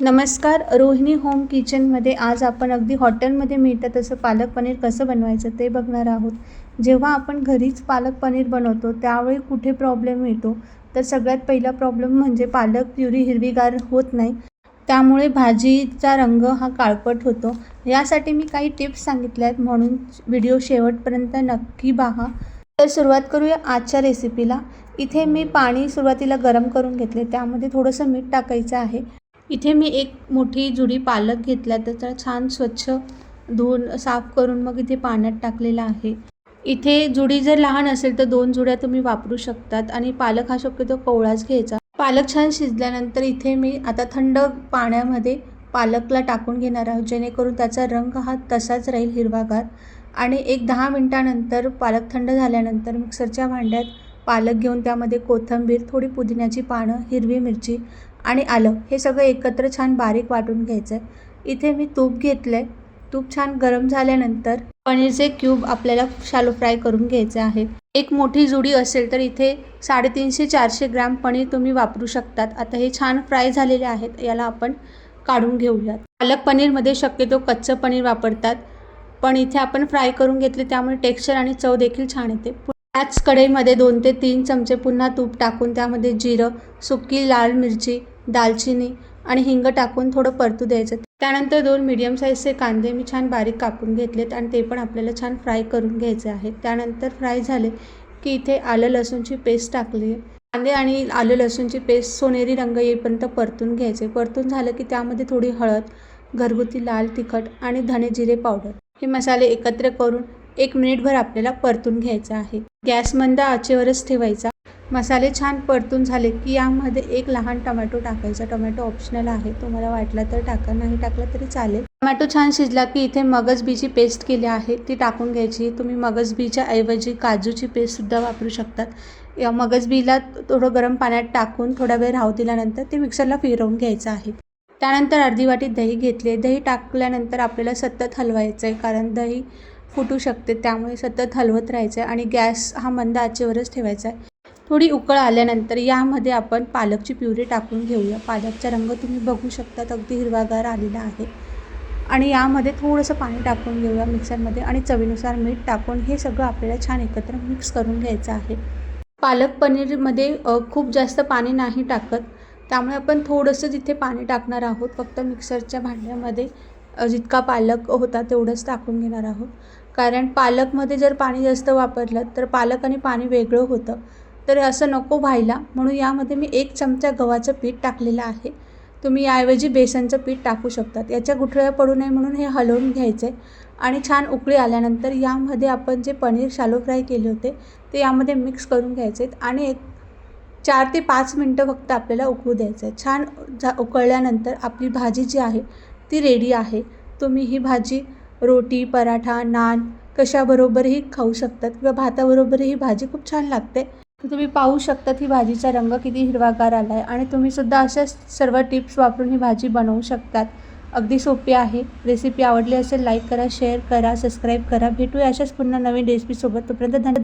नमस्कार रोहिणी होम किचनमध्ये आज आपण अगदी हॉटेलमध्ये मिळतं तसं पालक पनीर कसं बनवायचं ते बघणार आहोत. जेव्हा आपण घरीच पालक पनीर बनवतो त्यावेळी कुठे प्रॉब्लेम येतो? तर सगळ्यात पहिला प्रॉब्लेम म्हणजे पालक प्युरी हिरवीगार होत नाही. त्यामुळे भाजीचा रंग हा काळपट होतो. यासाठी मी काही टिप्स सांगितल्या आहेत म्हणून व्हिडिओ शेवटपर्यंत नक्की पहा. तर सुरुवात करूया आजच्या रेसिपीला इथे मी पाणी सुरुवातीला गरम करून घेतले त्यामध्ये थोडंसं मीठ टाकायचं आहे. इथे मी एक मोठी जुडी पालक घेतला त्याचा छान स्वच्छ धुवून साफ करून मग इथे पाण्यात टाकलेला आहे. इथे जुडी जर लहान असेल तर दोन जुड्या तुम्ही वापरू शकतात आणि पालक हा शक्यतो कोवळाच घ्यायचा. पालक छान शिजल्यानंतर इथे मी आता थंड पाण्यामध्ये पालकला टाकून घेणार आहोत जेणेकरून त्याचा रंग हा तसाच राहील हिरवागार. आणि एक दहा मिनटानंतर पालक थंड झाल्यानंतर मिक्सरच्या भांड्यात पालक घेऊन त्यामध्ये कोथिंबीर थोडी पुदिन्याची पानं हिरवी मिरची आणि आलं. हे सगळं एकत्र छान बारीक वाटून घ्यायचं आहे इथे मी तूप घेतलं आहे तूप छान गरम झाल्यानंतर पनीरचे क्यूब आपल्याला शालो फ्राय करून घ्यायचे आहे. एक मोठी जुडी असेल तर इथे साडेतीनशे चारशे ग्रॅम पनीर तुम्ही वापरू शकतात. आता हे छान फ्राय झालेले आहेत. याला आपण काढून घेऊयात. पालक पनीरमध्ये शक्यतो कच्चं पनीर वापरतात. पण इथे आपण फ्राय करून घेतले त्यामुळे टेक्स्चर आणि चव देखील छान येते. त्याच कढईमध्ये दोन ते तीन चमचे पुन्हा तूप टाकून त्यामध्ये जिरं सुकी लाल मिरची दालचिनी आणि हिंग टाकून थोडं परतू द्यायचं. त्यानंतर दोन मीडियम साईजचे कांदे मी छान बारीक कापून घेतलेत आणि ते पण आपल्याला छान फ्राय करून घ्यायचे आहेत. त्यानंतर फ्राय झाले की इथे आलं लसूणची पेस्ट टाकली. आहे कांदे आणि आलं लसूणची पेस्ट सोनेरी रंग येईपर्यंत परतून घ्यायचे. परतून झालं की त्यामध्ये थोडी हळद घरगुती लाल तिखट आणि धने जिरे पावडर. हे मसाले एकत्र करून एक मिनिटभर आपल्याला परतून घ्यायचा आहे. गॅस मंद आचेवरच ठेवायचा. मसाले छान परतून झाले की यामध्ये एक लहान टमॅटो टाकायचा. टोमॅटो ऑप्शनल आहे. तुम्हाला वाटला तर टाका नाही टाकला तरी चालेल. टोमॅटो छान शिजला की इथे मगजबीची पेस्ट केली आहे. ती टाकून घ्यायची. तुम्ही मगजबीच्या ऐवजी काजूची पेस्टसुद्धा वापरू शकतात. या मगजबीला थोडं गरम पाण्यात टाकून थोडा वेळ राहू दिल्यानंतर ते मिक्सरला फिरवून घ्यायचं आहे. त्यानंतर अर्धी वाटी दही घेतले दही टाकल्यानंतर आपल्याला सतत हलवायचं आहे कारण दही फुटू शकते. त्यामुळे सतत हलवत राहायचं आहे आणि गॅस हा मंद आचेवरच ठेवायचा आहे. थोडी उकळ आल्यानंतर यामध्ये आपण पालकची प्युरी टाकून घेऊया. पालकचा रंग तुम्ही बघू शकतात अगदी हिरवागार आलेला आहे. आणि यामध्ये थोडंसं पाणी टाकून घेऊया मिक्सरमध्ये आणि चवीनुसार मीठ टाकून हे सगळं आपल्याला छान एकत्र मिक्स करून घ्यायचं आहे. पालक पनीरमध्ये खूप जास्त पाणी नाही टाकत. त्यामुळे आपण थोडंसं जिथे पाणी टाकणार आहोत फक्त मिक्सरच्या भांड्यामध्ये जितका पालक होता तेवढंच टाकून घेणार आहोत. कारण पालकमध्ये जर पाणी जास्त वापरलं तर पालक आणि पाणी वेगळं होतं. तर असं नको व्हायला. म्हणून यामध्ये मी एक चमचा गव्हाचं पीठ टाकलेलं आहे. तुम्ही याऐवजी बेसनचं पीठ टाकू शकतात. याच्या गुठळ्या पडू नये म्हणून हे हलवून घ्यायचं आहे आणि छान उकळी आल्यानंतर यामध्ये आपण जे पनीर शालो फ्राय केले होते ते यामध्ये मिक्स करून घ्यायचे आहेत आणि एक चार ते पाच मिनटं फक्त आपल्याला उकळू द्यायचं आहे. छान झा उकळल्यानंतर आपली भाजी जी आहे ती रेडी आहे. तुम्ही ही भाजी रोटी पराठा नान कशाबरोबरही खाऊ शकतात किंवा भाताबरोबरही ही भाजी खूप छान लागते. तर तुम्ही पाहू शकतात ही भाजीचा रंग किती हिरवागार आला आहे आणि तुम्ही सुद्धा अशाच सर्व टिप्स वापरून ही भाजी बनवू शकतात. अगदी सोपी आहे. रेसिपी आवडली असेल लाईक करा शेअर करा सबस्क्राईब करा. भेटूया अशाच पुन्हा नवीन रेसिपीसोबत तोपर्यंत धन्यवाद.